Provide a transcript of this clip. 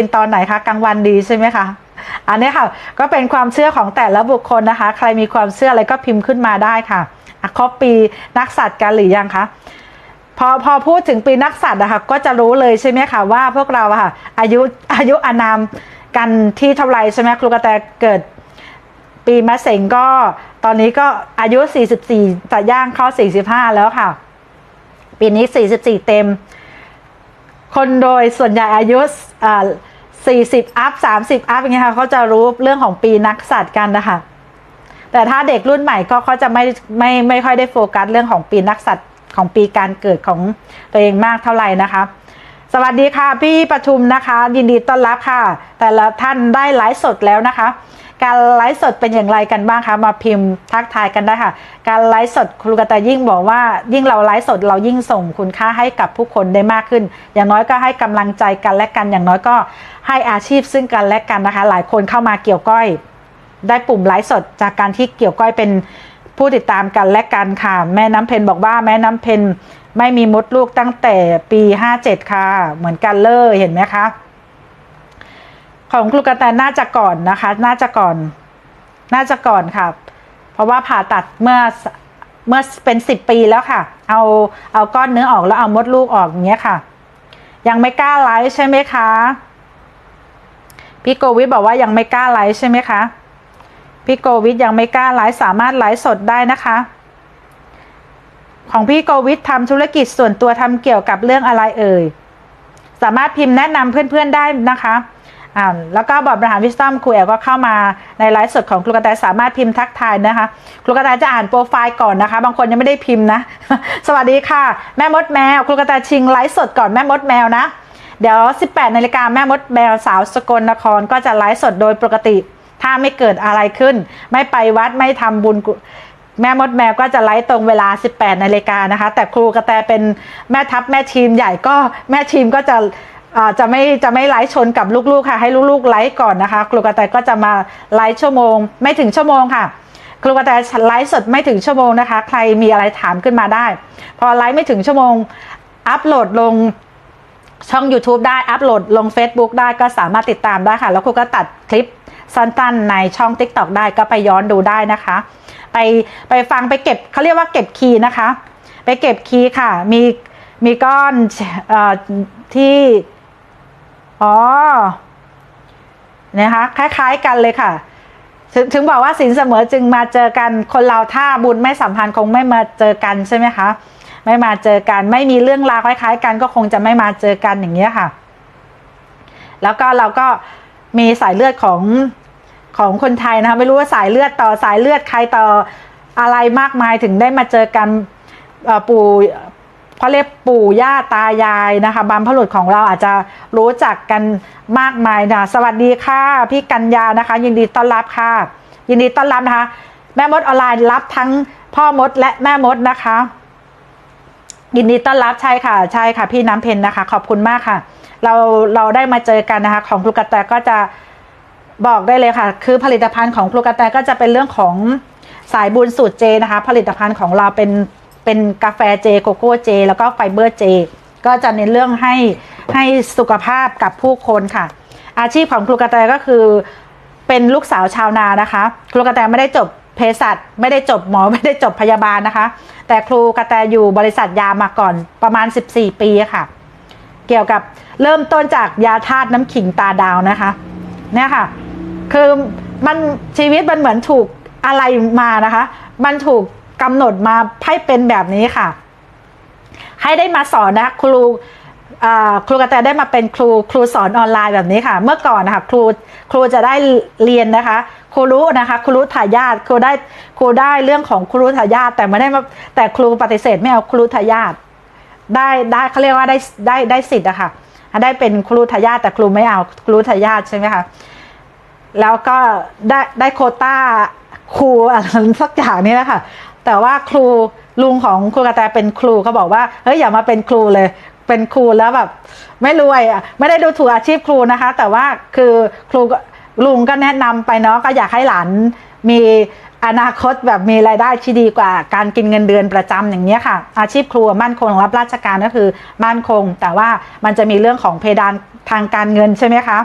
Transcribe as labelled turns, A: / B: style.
A: เป็นตอนไหนคะกลางวันดีใช่ไหมคะอันนี้ค่ะก็เป็นความเชื่อของแต่ละบุคคลนะคะ ใครมีความเชื่ออะไรก็พิมพ์ขึ้นมาได้ค่ะครบปีนักสัตว์กันหรือยังคะพอพอพูดถึงปีนักสัตว์นะคะก็จะรู้เลยใช่ไหมคะว่าพวกเราค่ะอายุอายุอานามกันที่เท่าไหรใช่ไหมครูกระแตเกิดปีมะเสงก็ตอนนี้ก็อายุ 44จะย่างเข้า 45 แล้วค่ะ ปีนี้ 44 เต็ม คนโดยส่วนใหญ่อายุอ่า 40 อัพ 30 อัพอย่างเงี้ยค่ะเขาจะรู้เรื่องของปีนักสัตว์กันนะคะแต่ถ้าเด็กรุ่นใหม่ก็เขาจะไม่ไม่ไม่ค่อยได้โฟกัสเรื่องของปีนักสัตว์ของปีการเกิดของตัวเองมากเท่าไหร่นะคะสวัสดีค่ะ พี่ประชุมนะคะ ยินดีต้อนรับค่ะ แต่ละท่านได้ไลฟ์สดแล้วนะคะ การไลฟ์สดเป็นอย่างไรกันบ้างคะมาพิมพ์ทักทายกันได้ค่ะ การไลฟ์สดครูกระตายิ่งบอกว่า ยิ่งเราไลฟ์สดเรายิ่งส่งคุณค่าให้กับผู้คนได้มากขึ้น อย่างน้อยก็ให้กำลังใจกันและกัน อย่างน้อยก็ให้อาชีพซึ่งกันและกันนะคะ หลายคนเข้ามาเกี่ยวก้อย ได้ปุ่มไลฟ์สดจากการที่เกี่ยวก้อยเป็นผู้ติดตามกันและกันค่ะ แม่น้ำเพนบอกว่าแม่น้ำเพนไม่มีมดลูกตั้งแต่ปี 57 ค่ะ เหมือนกันเลยเห็นไหมคะ ของครูกระแตน่าจะก่อนนะคะ น่าจะก่อน น่าจะก่อนค่ะ เพราะว่าผ่าตัดเมื่อเมื่อเป็นสิบปีแล้วค่ะ เอาเอาก้อนเนื้อออกแล้วเอามดลูกออกอย่างเงี้ยค่ะ ยังไม่กล้าไลฟ์ใช่ไหมคะพี่โกวิทบอกว่ายังไม่กล้าไลฟ์ใช่ไหมคะพี่โกวิทยังไม่กล้าไลฟ์สามารถไลฟ์สดได้นะคะ ของพี่โกวิททำธุรกิจส่วนตัวทำเกี่ยวกับเรื่องอะไรเอ่ยสามารถพิมพ์แนะนำเพื่อนๆได้นะคะ แล้วก็บอร์ดบริหารวิสตอมครูแอลก็เข้ามาในไลฟ์สดของครูกระแตสามารถพิมพ์ทักทายนะคะ ครูกระแตจะอ่านโปรไฟล์ก่อนนะคะ บางคนยังไม่ได้พิมพ์นะ สวัสดีค่ะ แม่มดแมว ครูกระแตชิงไลฟ์สดก่อนแม่มดแมวนะ เดี๋ยว 18นาฬิกาแม่มดแมวสาวสกลนครก็จะไลฟ์สดโดยปกติ ถ้าไม่เกิดอะไรขึ้น ไม่ไปวัดไม่ทำบุญแม่มดแมวก็จะไลฟ์ตรงเวลา 18นาฬิกานะคะ แต่ครูกระแตเป็นแม่ทัพแม่ทีมใหญ่ก็แม่ทีมก็จะ จะไม่จะไม่ไลฟ์ชนกับลูกๆค่ะ ให้ลูกๆไลฟ์ก่อนนะคะครูกระแตก็จะมาไลฟ์ชั่วโมง ไม่ถึงชั่วโมงค่ะครูกระแตไลฟ์สดไม่ถึงชั่วโมงนะคะ ใครมีอะไรถามขึ้นมาได้ พอไลฟ์ไม่ถึงชั่วโมง อัปโหลดลงช่อง YouTube ได้อัปโหลดลง Facebook ได้ก็สามารถติดตามได้ค่ะ แล้วครูก็ตัดคลิปสั้นๆในช่อง TikTok ได้ก็ไปย้อนดูได้นะคะ ไปไปฟังไปเก็บเขาเรียกว่าเก็บคีย์นะคะ ไปเก็บคีย์ค่ะ มีมีก้อนอที่ อ๋อ นะคะ คล้าย ๆ กันเลยค่ะ ถึงถึงบอกว่าสินเสมอจึงมาเจอกันคนเราถ้าบุญไม่สัมพันธ์คงไม่มาเจอกันใช่ไหมคะไม่มาเจอกันไม่มีเรื่องราวคล้าย ๆ กันก็คงจะไม่มาเจอกันอย่างเงี้ยค่ะ แล้วก็เราก็มีสายเลือดของของคนไทยนะคะไม่รู้ว่าสายเลือดต่อสายเลือดใครต่ออะไรมากมายถึงได้มาเจอกันเอ่อเขาเรียกปู่ย่าตายายนะคะบรรพบุรุษของเราอาจจะรู้จักกันมากมายนะสวัสดีค่ะ พี่กัญญานะคะ ยินดีต้อนรับค่ะ ยินดีต้อนรับนะคะ แม่มดออนไลน์รับทั้งพ่อมดและแม่มดนะคะ ยินดีต้อนรับใช่ค่ะใช่ค่ะ พี่น้ำเพนนะคะ ขอบคุณมากค่ะ เราเราได้มาเจอกันนะคะ ของครูกระแตก็จะบอกได้เลยค่ะ คือผลิตภัณฑ์ของครูกระแตก็จะเป็นเรื่องของสายบุญสูตรเจนะคะ ผลิตภัณฑ์ของเราเป็น เป็นกาแฟเจโกโก้เจ แล้วก็ไฟเบอร์เจ ก็จะเน้นเรื่องให้ให้สุขภาพกับผู้คนค่ะ อาชีพของครูกระแตก็คือเป็นลูกสาวชาวนานะคะ ครูกระแตไม่ได้จบเภสัชไม่ได้จบหมอไม่ได้จบพยาบาลนะคะ แต่ครูกระแตอยู่บริษัทยามาก่อนประมาณ 14 ปีค่ะ เกี่ยวกับเริ่มต้นจากยาธาตุน้ำขิงตาดาวนะคะเนี่ยค่ะ คือมันชีวิตมันเหมือนถูกอะไรมานะคะ มันถูก กำหนดมาให้เป็นแบบนี้ค่ะ ให้ได้มาสอนนะครูครูกระแตได้มาเป็นครูครูสอนออนไลน์แบบนี้ค่ะ เมื่อก่อนนะคะครูครูจะได้เรียนนะคะ ครูรู้นะคะ ครูรู้ทายาทครูได้ครูได้เรื่องของครูรู้ทายาทแต่ไม่ได้มาแต่ครูปฏิเสธไม่เอาครูทายาทได้ได้เขาเรียกว่าได้ได้ได้สิทธิ์อะค่ะได้เป็นครูทายาทแต่ครูไม่เอาครูทายาทใช่ไหมคะแล้วก็ได้ได้โคต้าครูอะไรสักอย่างนี้แหละคะ แต่ว่าครูลุงของครูกระแตเป็นครูเขาบอกว่าเฮ้ยอย่ามาเป็นครูเลย เป็นครูแล้วแบบ ไม่รวยอะไม่ได้ดูถูกอาชีพครูนะคะ แต่ว่าคือครูกลุงก็แนะนำไปเนาะก็อยากให้หลานมีอนาคตแบบมีรายได้ที่ดีกว่า การกินเงินเดือนประจำอย่างนี้ยค่ะ อาชีพครูมั่นคงรับราชการก็คือมั่นคง แต่ว่ามันจะมีเรื่องของเพดานทางการเงินใช่ไหมคะ